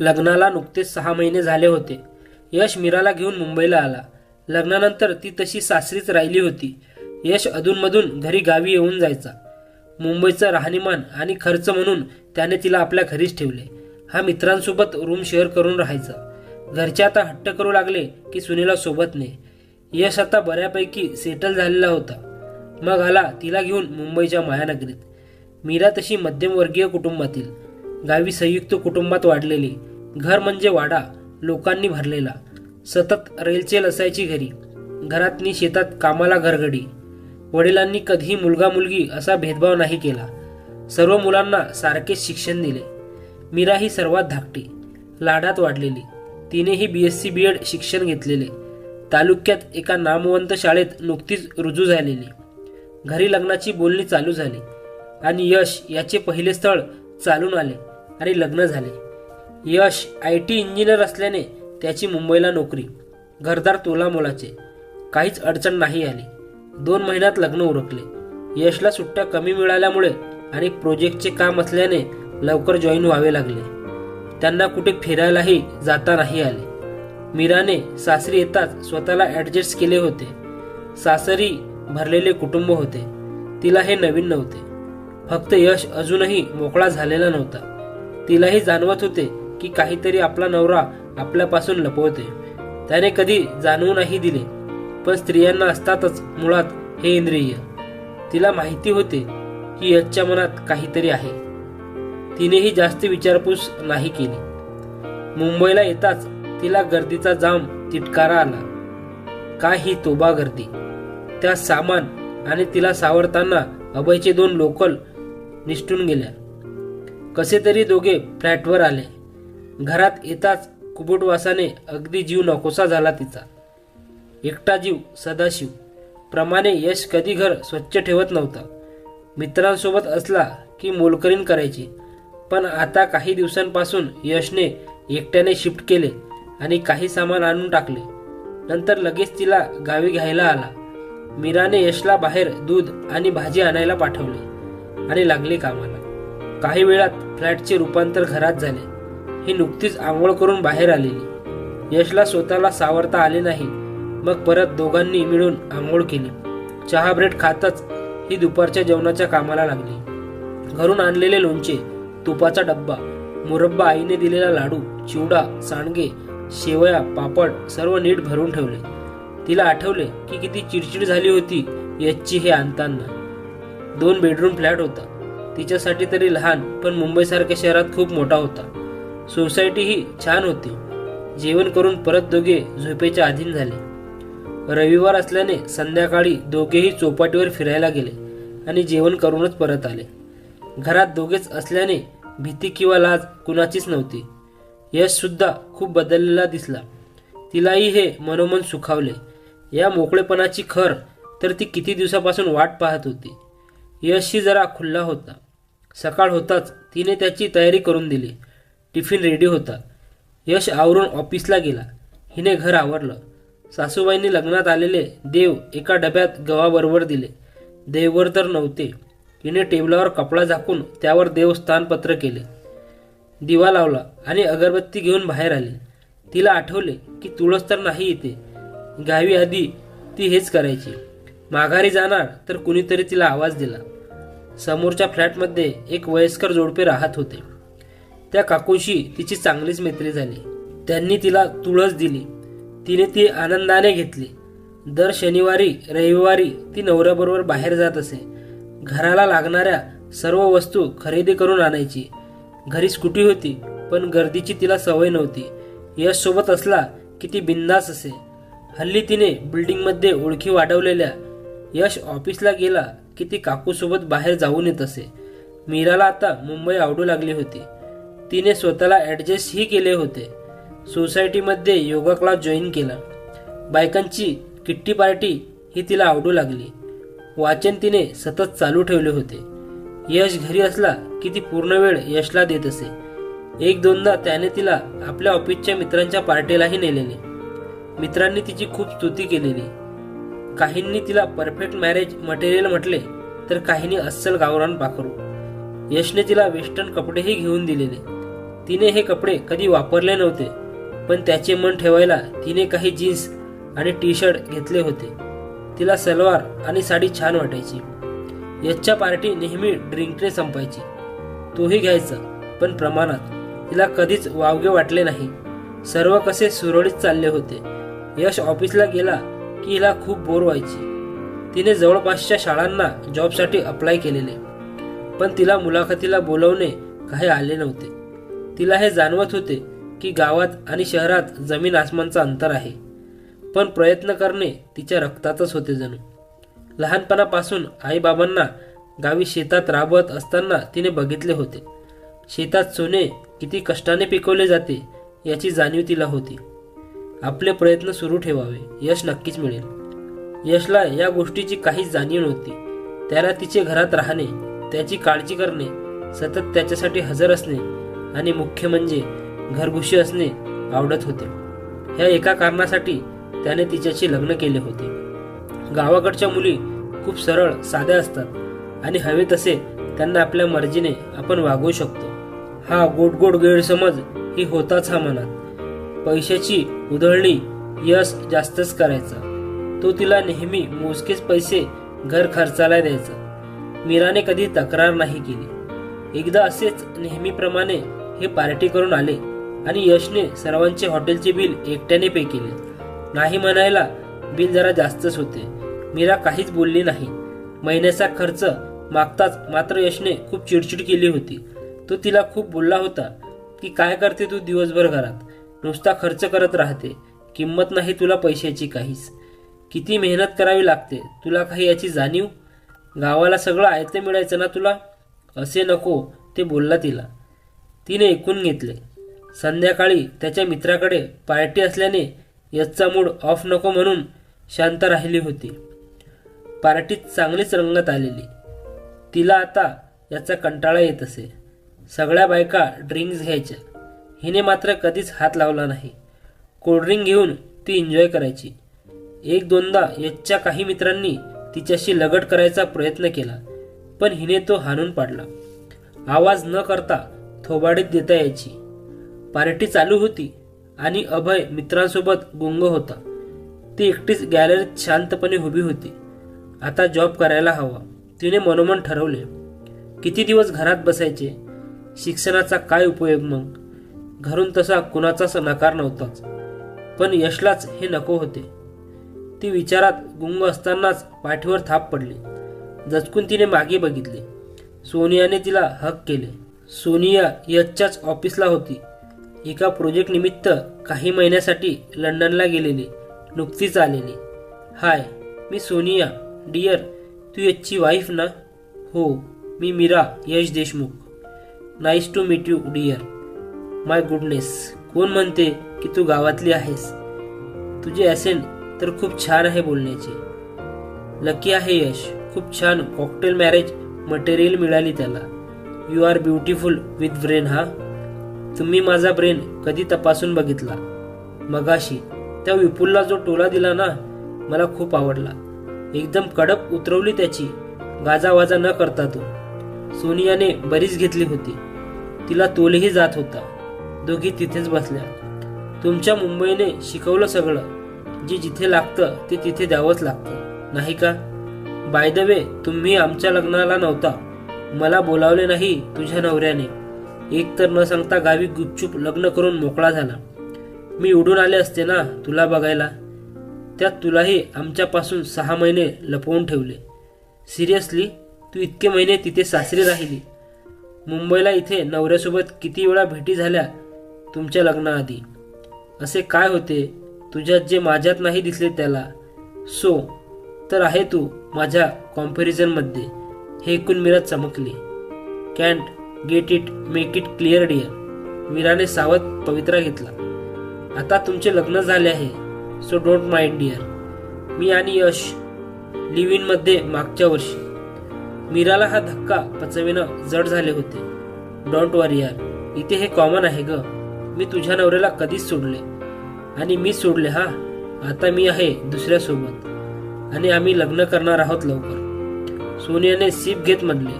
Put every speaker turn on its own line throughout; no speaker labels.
लग्नाला नुकतेच सहा महिने झाले होते. यश मीराला घेऊन मुंबईला आला. लग्नानंतर ती तशी सासरीच राहिली होती. यश अधूनमधून घरी गावी येऊन जायचा. मुंबईचं राहणीमान आणि खर्च म्हणून त्याने तिला आपल्या घरीच ठेवले. हा मित्रांसोबत रूम शेअर करून राहायचा. घरचे आता हट्ट करू लागले की सुनीला सोबत ने यश आता बऱ्यापैकी सेटल झालेला होता. मग आला तिला घेऊन मुंबईच्या मायानगरीत. मीरा तशी मध्यमवर्गीय कुटुंबातील. गावी संयुक्त कुटुंबात वाढलेली. घर म्हणजे वाडा लोकांनी भरलेला. सतत रेलचेल असायची घरी. घरातनी शेतात कामाला घरगडी. वडिलांनी कधीही मुलगा मुलगी असा भेदभाव नाही केला. सर्व मुलांना सारखेच शिक्षण दिले. मीरा ही सर्वात धाकटी. लाडात वाढलेली. तिनेही B S C B Ed शिक्षण घेतलेले. तालुक्यात एका नामवंत शाळेत नुकतीच रुजू झालेली. घरी लग्नाची बोलणी चालू झाली. आणि यश याचे पहिले स्थळ चालून आले. आणि लग्न झाले. यश आय टी इंजिनियर असल्याने त्याची मुंबईला नोकरी घरदार तोला मोलाचे काहीच अडचण नाही आली. दोन महिन्यात लग्न उरकले. यशला सुट्ट्या कमी मिळाल्यामुळे आणि प्रोजेक्टचे काम असल्याने लवकर जॉईन व्हावे लागले. त्यांना कुठे फिरायलाही जाता नाही आले. मीराने सासरी येताच स्वतःला ॲडजस्ट केले होते. सासरी भरलेले कुटुंब होते. तिला हे नवीन नव्हते. फक्त यश अजूनही मोकळा झालेला नव्हता. तिलाही जाणवत होते की काहीतरी आपला नवरा आपल्यापासून लपवते. त्याने कधी जाणवू नाही दिले पण स्त्रियांना असतातच मुळात हे इंद्रिय. तिला माहिती होते की यशच्या मनात काहीतरी आहे. तिनेही जास्त विचारपूस नाही केली. मुंबईला येताच तिला गर्दीचा जाम तिटकारा आला. काय ही तोबा गर्दी? त्या सामान आणि तिला सावरताना अभयचे दोन लोकल निष्ठून गेल्या. कसे तरी दोघे फ्लॅटवर आले. घरात येताच कुबुटवासाने अगदी जीव नकोसा झाला तिचा. एकटा जीव सदाशिव. प्रमाणे यश कधी घर स्वच्छ ठेवत नव्हता. मित्रांसोबत असला की मोलकरीन करायची. पण आता काही दिवसांपासून यशने एकट्याने शिफ्ट केले आणि काही सामान आणून टाकले. नंतर लगेच तिला गावी घ्यायला आला. मीराने यशला बाहेर दूध आणि भाजी आणायला पाठवली आणि लागले कामाला. काही वेळात फ्लॅटचे रूपांतर घरात झाले. ही नुकतीच आंघोळ करून बाहेर आलेली. यशला स्वतःला सावरता आले नाही. मग परत दोघांनी मिळून आंघोळ केली. चहा ब्रेड खातच ही दुपारच्या जेवणाच्या कामाला लागली. घरून आणलेले लोणचे तुपाचा डब्बा मुरब्बा आईने दिलेला लाडू चिवडा सांडगे शेवया पापड सर्व नीट भरून ठेवले. तिला आठवले की किती चिडचिड झाली होती यशची हे आणताना. दोन बेडरूम फ्लॅट होता. तिच्यासाठी तरी लहान पण मुंबईसारख्या शहरात खूप मोठा होता. सोसायटी ही छान होती. जेवण करून परत दोघे झोपेच्या अधीन झाले. रविवार असल्याने संध्याकाळी दोघेही चौपाटीवर फिरायला गेले आणि जेवण करूनच परत आले. घरात दोघेच असल्याने भीती किंवा लाज कुणाचीच नव्हती. यश सुद्धा खूप बदललेला दिसला. तिलाही हे मनोमन सुखावले. या मोकळेपणाची खर तर ती किती दिवसापासून वाट पाहत होती. यशही जरा खुल्ला होता. सकाळ होताच तिने त्याची तयारी करून दिली. टिफिन रेडी होता. यश आवरून ऑफिसला गेला. हिने घर आवरलं. सासूबाईंनी लग्नात आलेले देव एका डब्यात गव्हाबरोबर दिले. देववर तर नव्हते. तिने टेबलावर कपडा झाकून त्यावर देवस्थानपत्र केले. दिवा लावला आणि अगरबत्ती घेऊन बाहेर आली. तिला आठवले की तुळस तर नाही येते गावी आधी ती हेच करायची. माघारी जाणार तर कुणीतरी तिला आवाज दिला. समोरच्या फ्लॅटमध्ये एक वयस्कर जोडपे राहत होते. त्या काकूशी तिची चांगलीच मैत्री झाली. त्यांनी तिला तुळस दिली. तिने ती आनंदाने घेतली. दर शनिवारी रविवारी ती नवऱ्याबरोबर बाहेर जात असे. घराला लागणाऱ्या सर्व वस्तू खरेदी करून आणायची. घरी स्कूटी होती पण गर्दीची तिला सवय नव्हती. यश सोबत असला की ती बिंदास असे. हल्ली तिने बिल्डिंगमध्ये ओळखी वाढवलेल्या यश ऑफिसला गेला की ती काकूसोबत बाहेर जाऊन येत असे. मीराला आता मुंबई आवडू लागली होती. तिने स्वतःला ॲडजस्टही केले होते. सोसायटीमध्ये योगा क्लास जॉईन केला. बायकांची किट्टी पार्टी ही तिला आवडू लागली. वाचन तिने सतत चालू ठेवले होते. यश घरी असला की ती पूर्ण वेळ यशला देत असे. एक दोनदा त्याने तिला आपल्या ऑफिसच्या मित्रांच्या पार्टीलाही नेलेले. मित्रांनी तिची खूप स्तुती केलेली. काहींनी तिला परफेक्ट मॅरेज मटेरियल म्हटले तर काहींनी अस्सल गावरान पाखरू. यशने तिला वेस्टर्न कपडेही घेऊन दिलेले. तिने हे कपडे कधी वापरले नव्हते पण त्याचे मन ठेवायला तिने काही जीन्स आणि टी शर्ट घेतले होते. तिला सलवार आणि साडी छान वाटायची. यशच्या पार्टी नेहमी ड्रिंकने संपायची. तोही घ्यायचा पण प्रमाणात. तिला कधीच वावगे वाटले नाही. सर्व कसे सुरळीत चालले होते. यश ऑफिसला गेला की हिला खूप बोर व्हायची. तिने जवळपासच्या शाळांना जॉबसाठी अप्लाय केलेले. पण तिला मुलाखतीला बोलवणे काही आले नव्हते. तिला हे जाणवत होते की गावात आणि शहरात जमीन आसमानचं अंतर आहे. पण प्रयत्न करणे तिच्या रक्तातच होते जणू. लहानपणापासून आईबाबांना गावी शेतात राबवत असताना तिने बघितले होते. शेतात सोने किती कष्टाने पिकवले जाते याची जाणीव तिला होती. आपले प्रयत्न सुरू ठेवावे यश नक्कीच मिळेल. यशला या गोष्टीची काहीच जाणीव नव्हती. त्याला तिचे घरात राहणे त्याची काळजी करणे सतत त्याच्यासाठी हजर असणे आणि मुख्य म्हणजे घरघुशी असणे आवडत होते. ह्या एका कारणासाठी त्याने तिच्याशी लग्न केले होते. गावाकडच्या मुली खूप सरळ साध्या असतात आणि हवे तसे त्यांना आपल्या मर्जीने आपण वागवू शकतो. हा गोड गोड गैरसमज ही होताच हा मनात. पैशाची उधळणी यश जास्तच करायचा. तो तिला नेहमी मोजकेच पैसे घर खर्चाला द्यायचा. मीराने कधी तक्रार नाही केली. एकदा असेच नेहमीप्रमाणे हे पार्टी करून आले आणि यशने सर्वांचे हॉटेलचे बिल एकट्याने पे केले. नाही म्हणायला बिल जरा जास्तच होते. मीरा काहीच बोलली नाही. महिन्याचा खर्च मागताच मात्र यशने खूप चिडचिड केली होती. तो तिला खूप बोलला होता की काय करते तू दिवसभर घरात? नुसता खर्च करत राहते. किंमत नाही तुला पैशाची काहीच. किती मेहनत करावी लागते तुला काही याची जाणीव? गावाला सगळं आयत मिळायचं ना तुला? असे नको ते बोलला तिला. तिने ऐकून घेतले. संध्याकाळी त्याच्या मित्राकडे पार्टी असल्याने याचा मूड ऑफ नको म्हणून शांत राहिली होती. पार्टीत चांगलीच रंगत आलेली. तिला आता याचा कंटाळा येत असे. सगळ्या बायका ड्रिंक्स घ्यायच्या. हिने मात्र कधीच हात लावला नाही. कोल्ड्रिंक घेऊन ती एन्जॉय करायची. एक दोनदा यच्च्या काही मित्रांनी तिच्याशी लगट करायचा प्रयत्न केला पण हिने तो हाणून पाडला. आवाज न करता थोबाडीत देता यायची. पार्टी चालू होती आणि अभय मित्रांसोबत गुंग होता. ती एकटीच गॅलरीत शांतपणे उभी होती. आता जॉब करायला हवा. तिने मनोमन ठरवले. किती दिवस घरात बसायचे? शिक्षणाचा काय उपयोग मग? घरून तसा कुणाचाच नकार नव्हताच. पण यशलाच हे नको होते. ती विचारात गुंग असतानाच पाठीवर थाप पडली. जचकून तिने मागे बघितले. सोनियाने तिला हक केले. सोनिया यशच्याच ऑफिसला होती. एका प्रोजेक्टनिमित्त काही महिन्यासाठी लंडनला गेलेली. नुकतीच आलेली. हाय मी सोनिया. डियर तू यशची वाईफ ना? हो मी Meera Yash Deshmukh. Nice to meet you dear my goodness. कोण म्हणते की तू गावातली आहेस? तुझे असेल तर खूप छान आहे बोलण्याचे. लकी आहे यश. खूप छान कॉकटेल मॅरेज मटेरियल मिळाली त्याला. You are beautiful with brain हा? तुम्ही माझा ब्रेन कधी तपासून बघितला? मगाशी. त्या विपुलला जो टोला दिला ना मला खूप आवडला. एकदम कडक उतरवली त्याची. गाजावाजा न करता तो. सोनियाने बरीच घेतली होती. तिला तोलही जात होता. दोघी तिथेच बसल्या. तुमच्या मुंबईने शिकवलं सगळं. जे जिथे लागतं ते तिथे द्यावंच लागतं. नाही का? बाय द वे तुम्ही आमच्या लग्नाला नव्हता. मला बोलावले नाही तुझ्या नवऱ्याने. एक तर न सांगता गावी गुपचूप लग्न करून मोकळा झाला. मी उडून आले असते ना तुला बघायला. त्यात तुलाही आमच्यापासून सहा महिने लपवून ठेवले. सिरियसली तू इतके महिने तिथे सासरी राहिली. मुंबईला इथे नवऱ्यासोबत किती वेळा भेटी झाल्या तुमच्या लग्नाआधी. असे काय होते? तुझ्यात जे माझ्यात नाही दिसले त्याला. सो तर आहे तू माझ्या कॉम्पॅरिझनमध्ये हे ऐकून मीरा चमकली. Can't get it make it clear dear मीराने सावध पवित्रा घेतला. आता तुमचे लग्न झाले आहे. सो डोंट माइंड डिअर मी आणि यश लिव्ह इनमध्ये मागच्या वर्षी. मीराला हा धक्का पचविणं जड झाले होते. डोंट वरी यार. इथे हे कॉमन आहे ग. मी तुझ्या नवऱ्याला कधीच सोडले. आणि मी सोडले हा. आता मी आहे दुसऱ्यासोबत. आणि आम्ही लग्न करणार आहोत लवकर. सोनियाने सीप घेत म्हणले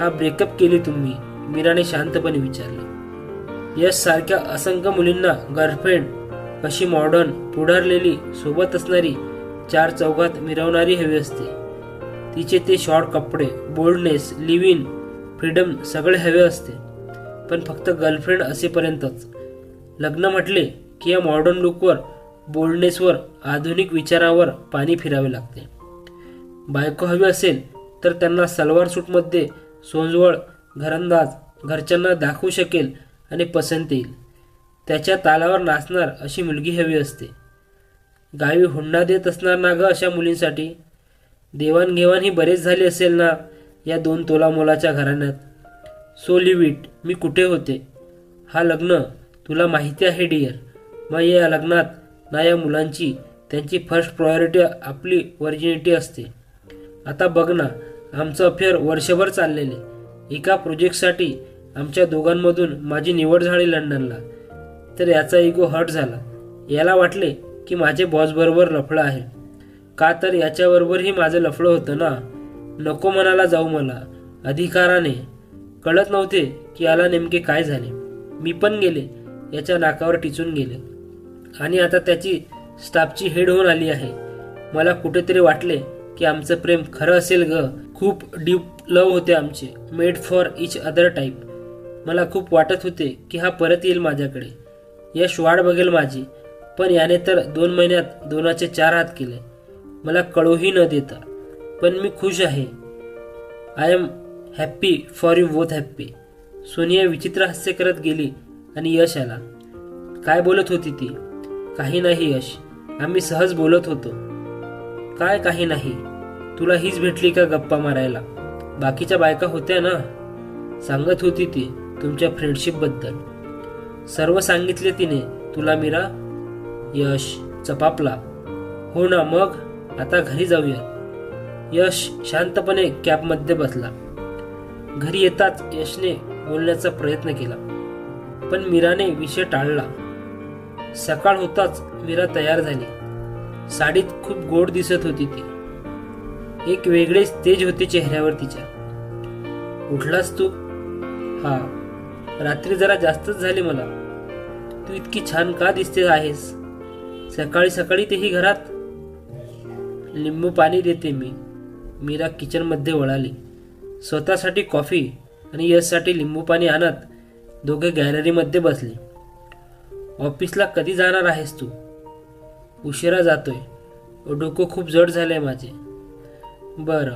हा ब्रेकअप केली तुम्ही मीराने शांतपणे विचारले. यश सारख्या असंख्य मुलींना गर्लफ्रेंड कशी मॉडर्न पुढारलेली सोबत असणारी चार चौघात मिरवणारी हवी असते. तिचे ते शॉर्ट कपडे बोल्डनेस लिव्ह इन फ्रीडम सगळे हवे असते. पण फक्त गर्लफ्रेंड असेपर्यंतच लग्न म्हटले की या मॉडर्न लुकवर बोल्डनेसवर आधुनिक विचारावर पाणी फिरावे लागते. बायको हवी असेल तर त्यांना सलवार सूटमध्ये सोंजवळ घरंदाज घरच्यांना दाखवू शकेल आणि पसंत येईल. त्याच्या तालावर नाचणार अशी मुलगी हवी असते. गावी हुंडा देत असणार ना ग अशा मुलींसाठी? देवाणघेवाण ही बरेच झाली असेल ना या दोन तोलामोलाच्या घराण्यात? सो लिव्ह इट मी कुठे होते? हा लग्न तुला माहिती आहे डिअर मग या लग्नात ना या मुलांची त्यांची फर्स्ट प्रायोरिटी आपली वर्जिनिटी असते. आता बघ ना आमचं अफेअर वर्षभर चाललेले. एका प्रोजेक्टसाठी आमच्या दोघांमधून माझी निवड झाली लंडनला. तर याचा इगो हर्ट झाला. याला वाटले की माझे बॉसबरोबर लफडं आहे. का तर याच्याबरोबरही माझं लफडं होतं ना? नको मनाला जाऊ मला. अधिकाराने. कळत नव्हते की याला नेमके काय झाले. मी पण गेले. याच्या नाकावर टिचून गेले. आणि आता त्याची स्टाफची हेड होऊन आली आहे. मला कुठेतरी वाटले की आमचं प्रेम खरं असेल ग. खूप डीप लव होते आमचे. Made for each other type मला खूप वाटत होते की हा परत येईल माझ्याकडे. यश वाढ बघेल माझी. पण याने तर दोन महिन्यात दोनाचे चार हात केले. मला कळूही न देता. पण मी खुश आहे. I am happy for you both happy Sonia विचित्र हास्य करत गेली. आणि यश आला काय बोलत होती ती? काही नाही यश. आम्ही सहज बोलत होतो. काय काही नाही? तुला हीच भेटली का गप्पा मारायला? बाकीच्या बायका होत्या ना? सांगत होती ती तुमच्या फ्रेंडशिपबद्दल सर्व सांगितले तिने तुला मीरा. यश चपापला. हो ना मग? आता घरी जाऊया. यश शांतपणे कॅबमध्ये बसला. घरी येताच यशने बोलण्याचा प्रयत्न केला. पण मीराने विषय टाळला. सकाळ होताच मीरा तयार झाली. साडीत खूप गोड दिसत होती ती. एक वेगळेच तेज होते चेहऱ्यावर तिच्या. उठलास तू? हा. रात्री जरा जास्तच झाली मला. तू इतकी छान का दिसते आहेस? सकाळी सकाळी तेही घरात? लिंबू पाणी देते मी. मीरा किचनमध्ये वळाली. स्वतःसाठी कॉफी आणि यशसाठी लिंबू पाणी आणत दोघे गॅलरीमध्ये बसले. ऑफिसला कधी जाणार आहेस तू? उशिरा जातोय. डोकं खूप जड झालंय माझे. बरं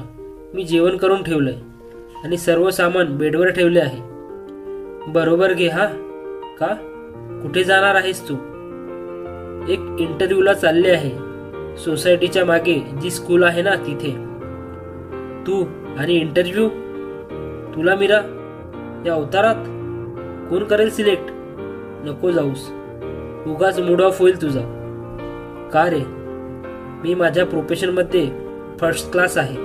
मी जेवण करून ठेवलंय आणि सर्व सामान बेडवर ठेवले आहे. बरोबर घे हा. का? कुठे जाणार आहेस तू? एक इंटरव्ह्यूला चालले आहे. सोसायटीच्या मागे जी स्कूल आहे ना तिथे. तू आणि इंटरव्ह्यू तुला मीरा या अवतारात? कोण करेल सिलेक्ट? नको जाऊस. उगाच मूड ऑफ होईल तुझा. का रे? मी माझ्या प्रोफेशनमध्ये फर्स्ट क्लास आहे.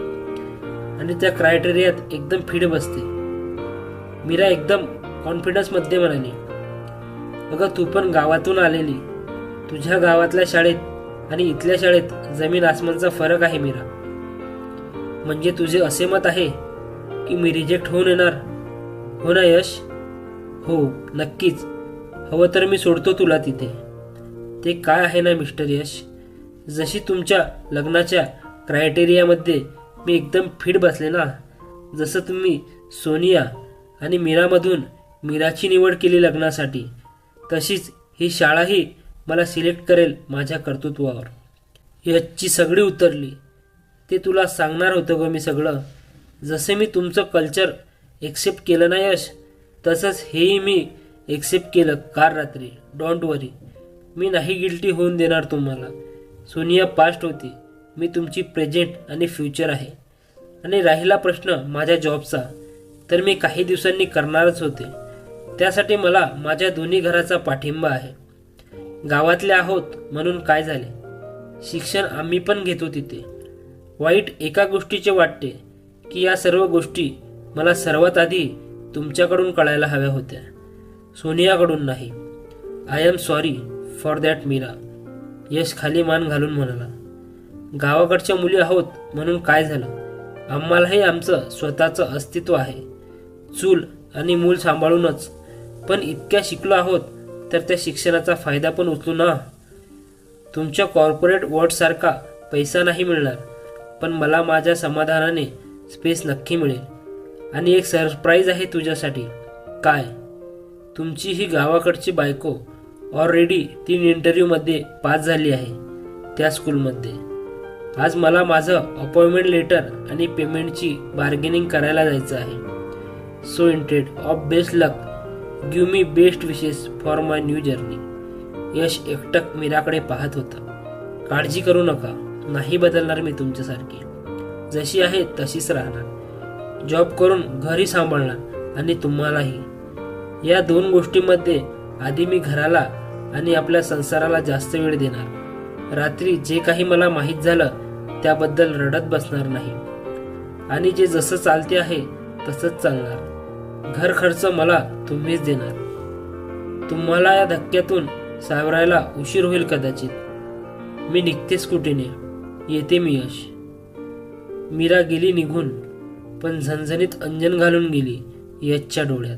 आणि त्या क्रायटेरियात एकदम फिट बसते. मीरा एकदम कॉन्फिडन्समध्ये म्हणाली. अगं तू पण गावातून आलेली. तुझ्या गावातल्या शाळेत आणि इथल्या शाळेत जमीन आसमानचा फरक आहे मीरा. म्हणजे तुझे असे मत आहे की मी रिजेक्ट होऊन येणार? हो ना यश? हो नक्कीच. हवं तर मी सोडतो तुला तिथे. ते काय आहे ना मिस्टर यश? जशी तुमच्या लग्नाच्या क्रायटेरियामध्ये मी एकदम फिट बसले ना जसं तुम्ही सोनिया आणि मीरामधून मीराची निवड केली लग्नासाठी तशीच ही शाळाही मला सिलेक्ट करेल माझ्या कर्तृत्वावर. यशची सगळी उतरली. ते तुला सांगणार होतं ग मी सगळं. जसे मी तुमचं कल्चर एक्सेप्ट केलं ना यश तसंच हेही मी एक्सेप्ट केलं कार रात्री. डोंट वरी मी नाही गिल्टी होऊन देणार तुम्हाला. सोनिया पास्ट होती. मी तुमची प्रेझेंट आणि फ्युचर आहे. आणि राहिला प्रश्न माझ्या जॉबचा तर मी काही दिवसांनी करणारच होते. त्यासाठी मला माझ्या दोन्ही घराचा पाठिंबा आहे. गावातले आहोत म्हणून काय झाले? शिक्षण आम्ही पण घेतो तिथे. वाईट एका गोष्टीचे वाटते की या सर्व गोष्टी मला सर्वात आधी तुमच्याकडून कळायला हव्या होत्या. सोनियाकडून नाही. I am sorry for that Meera. Yash खाली मान घालून म्हणाला. गावाकडच्या मुली आहोत म्हणून काय झालं? आम्हालाही आमचं स्वतःचं अस्तित्व आहे. चूल आणि मूल सांभाळूनच. पण इतक्या शिकलो आहोत तर त्या शिक्षणाचा फायदा पण उचलू ना. तुमच्या कॉर्पोरेट वॉर्डसारखा पैसा नाही मिळणार पण मला माझ्या समाधानाने स्पेस नक्की मिळेल. आणि एक सरप्राईज आहे तुझ्यासाठी. काय? तुमची ही गावाकडची बायको ऑलरेडी तीन इंटरव्ह्यूमध्ये पास झाली आहे त्या स्कूलमध्ये आज मला माझं अपॉइंटमेंट लेटर आणि पेमेंटची बार्गेनिंग करायला जायचं आहे. So instead of best luck give me best wishes for my new journey Yash एकटक मीराकडे पाहत होता. काळजी करू नका नाही बदलणार मी तुमच्यासारखी. जशी आहे तशीच राहणार. जॉब करून घरी सांभाळणार आणि तुम्हालाही. या दोन गोष्टींमध्ये आधी मी घराला आणि आपल्या संसाराला जास्त वेळ देणार. रात्री जे काही मला माहीत झालं त्याबद्दल रडत बसणार नाही. आणि जे जसं चालते आहे तसंच चालणार. घर खर्च मला तुम्हीच देणार. तुम्हाला या धक्क्यातून सावरायला उशीर होईल कदाचित. मी निघते स्कूटीने येते मी यश. मीरा गेली निघून. पण झणझणीत अंजन घालून गेली यशच्या डोळ्यात.